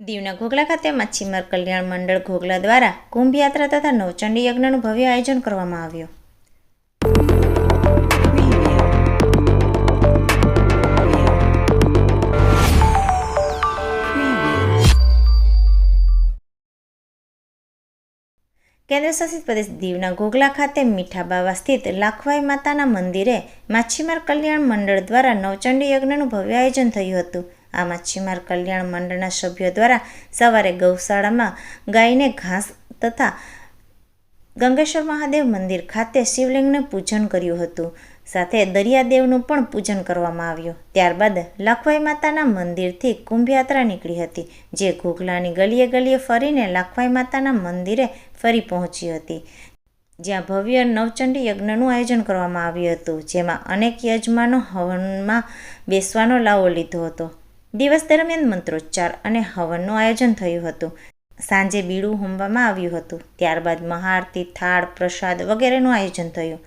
દીવના ઘોઘલા ખાતે માછીમાર કલ્યાણ મંડળ ઘોઘલા દ્વારા કુંભ યાત્રા તથા નવચંડી યજ્ઞનું ભવ્ય આયોજન કરવામાં આવ્યું. કેન્દ્રશાસિત પ્રદેશ દીવના ઘોઘલા ખાતે મીઠા બાવા સ્થિત લાખવાઈ માતાના મંદિરે માછીમાર કલ્યાણ મંડળ દ્વારા નવચંડી યજ્ઞનું ભવ્ય આયોજન થયું હતું. આ માછીમાર કલ્યાણ મંડળના સભ્યો દ્વારા સવારે ગૌશાળામાં ગાયને ઘાસ તથા ગંગેશ્વર મહાદેવ મંદિર ખાતે શિવલિંગને પૂજન કર્યું હતું. સાથે દરિયાદેવનું પણ પૂજન કરવામાં આવ્યું. ત્યારબાદ લાખવાઈ માતાના મંદિરથી કુંભયાત્રા નીકળી હતી, જે ઘોઘલાની ગલીએ ગલીએ ફરીને લાખવાઈ માતાના મંદિરે ફરી પહોંચી હતી. જ્યાં ભવ્ય નવચંડી યજ્ઞનું આયોજન કરવામાં આવ્યું હતું, જેમાં અનેક યજમાનો હવનમાં બેસવાનો લાવો લીધો હતો. દિવસ દરમિયાન મંત્રોચ્ચાર અને હવનનું આયોજન થયું હતું. સાંજે બીડું હોમવામાં આવ્યું હતું. ત્યારબાદ મહાઆરતી, થાળ, પ્રસાદ વગેરેનું આયોજન થયું.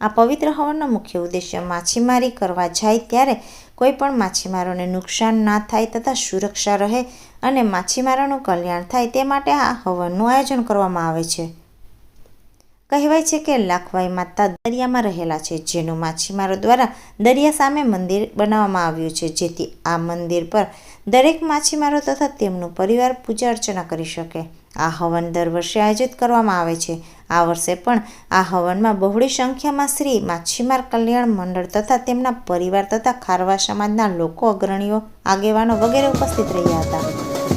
આ પવિત્ર હવનનો મુખ્ય ઉદ્દેશ્ય માછીમારી કરવા જાય ત્યારે કોઈ પણ માછીમારોને નુકસાન ના થાય તથા સુરક્ષા રહે અને માછીમારોનું કલ્યાણ થાય તે માટે આ હવનનું આયોજન કરવામાં આવે છે. કહેવાય છે કે લાખવાઈ માતા દરિયામાં રહેલા છે, જેનું માછીમારો દ્વારા દરિયા સામે મંદિર બનાવવામાં આવ્યું છે, જેથી આ મંદિર પર દરેક માછીમારો તથા તેમનું પરિવાર પૂજા અર્ચના કરી શકે. આ હવન દર વર્ષે આયોજિત કરવામાં આવે છે. આ વર્ષે પણ આ હવનમાં બહોળી સંખ્યામાં શ્રી માછીમાર કલ્યાણ મંડળ તથા તેમના પરિવાર તથા ખારવા સમાજના લોકો, અગ્રણીઓ, આગેવાનો વગેરે ઉપસ્થિત રહ્યા હતા.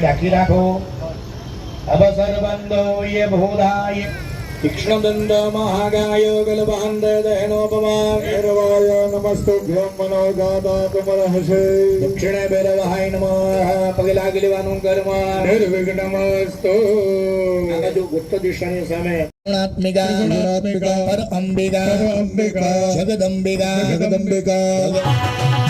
ઢાંકી રાખો. અવસરબંધો યે ભૂધાય તીક્ષ્ણદંડ મહાગાય ગલબહંદ દહેનોપમાન. ભૈરવાય નમસ્તુભ્યમ મનોગાદા કમર હશે દક્ષિણે ભૈરવાય નમઃ. પગે લાગેલવાનું કર્મ નિર્વિઘ્નમસ્તુ. આગળ ગુપ્ત દિશાની સામે. ગુણાત્મિકા ગુણાત્મિકા પર અંબિકા પર અંબિકા જગદંબિકા. જગદંબિકા.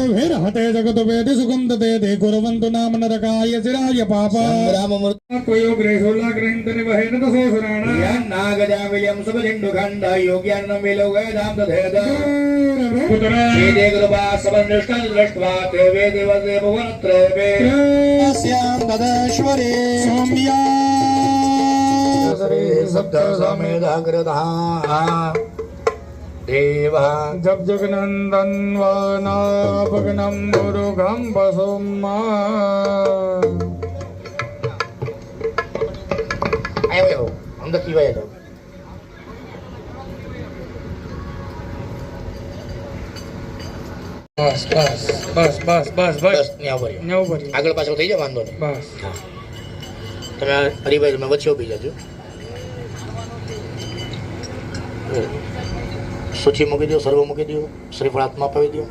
ગુરુ વાસન નદા સિંહમાદ સદાર્થ ચેદા વીર હતે જગત વેદિ સુગંધતે તે કુરવંતુ નામ નરકાય શિરાય પાપ રામ મૂર્તિ ત્વયો ગ્રેસોલા ગ્રહિંતને વહેન તસો સુરાણા નાગજામિલ્યમ સબજિંડુ ખંડ યોગ્યાન્નમ વિલોકયધામ તથેદ પુત્ર વેદે કૃપા સમનિષ્ઠં દ્રષ્ટવા તે વેદે વદે ભુવનત્રયે સ્યામ તદેશ્વરે સૌમ્યા શ્રી સપ્ત સમેધાગ્રધા દેવા જપ જગનંદન વાનાભગ્નમ મુરુગમ વસુમા આવ્યો અંદર પીવાય તો બસ બસ બસ બસ બસ બસ બસ ત્યાં ઉપર નવ ભરી આગળ પાછળ થઈ જાય વાંધો નહીં બસ તમે હરિભાઈ તમે વચ્ચે ઉભી જજો સૂચિ મૂકી દો સર્વ મૂકી દો શ્રીફળ હાથમાં અપાવી દો.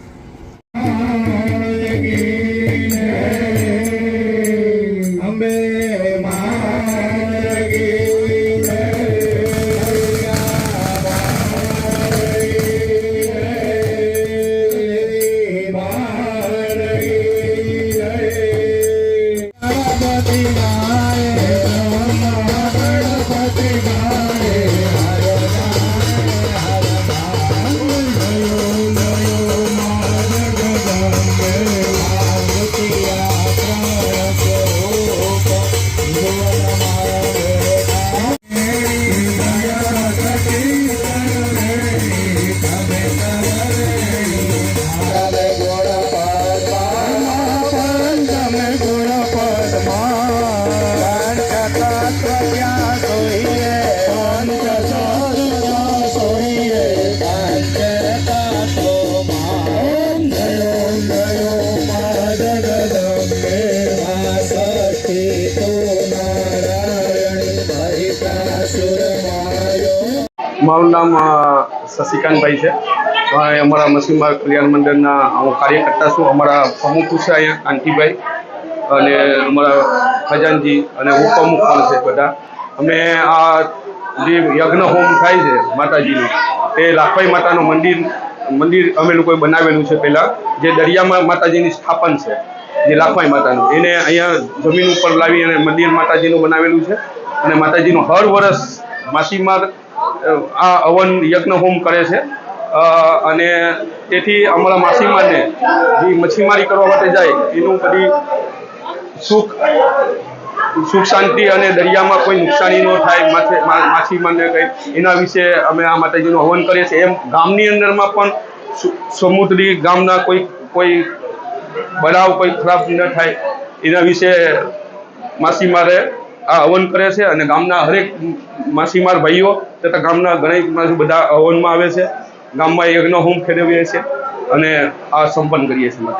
મારું નામ શશિકાંતભાઈ છે. અમારા મસીમા કલ્યાણ મંડળના હું કાર્યકર્તા છું. અમારા પ્રમુખ છે અહીંયા, કાંતિભાઈ અને અમારા ખજાનજી અને ઉપપ્રમુખ પણ છે બધા. અમે આ જે યજ્ઞ હોમ થાય છે માતાજીનું, તે લાખભાઈ માતાનું મંદિર મંદિર અમે લોકોએ બનાવેલું છે પહેલાં. જે દરિયામાં માતાજીની સ્થાપન છે, જે લાખભાઈ માતાનું, એને અહીંયા જમીન ઉપર લાવી અને મંદિર માતાજીનું બનાવેલું છે. અને માતાજીનું હર વર્ષ માસીમાર આ હવન યજ્ઞ હોમ કરે છે. અને તેથી અમારા માસીમારને જે મચ્છીમારી કરવા માટે જાય, એનું બધી સુખ સુખ શાંતિ અને દરિયામાં કોઈ નુકસાની ન થાય, માછે માછીમારને કંઈ એના વિશે અમે આ માતાજીનું હવન કરીએ છીએ. એમ ગામની અંદરમાં પણ સમુદ્રી ગામના કોઈ કોઈ બનાવ કોઈ ખરાબ ન થાય, એના વિશે માસીમારે આ હવન કરે છે. અને ગામના હરેક માછીમાર ભાઈઓ તથા ગામના ગણેશ બધા હવનમાં આવે છે. ગામમાં યજ્ઞ હોમ ખેડવીએ છીએ અને આ સંપન્ન કરીએ છીએ.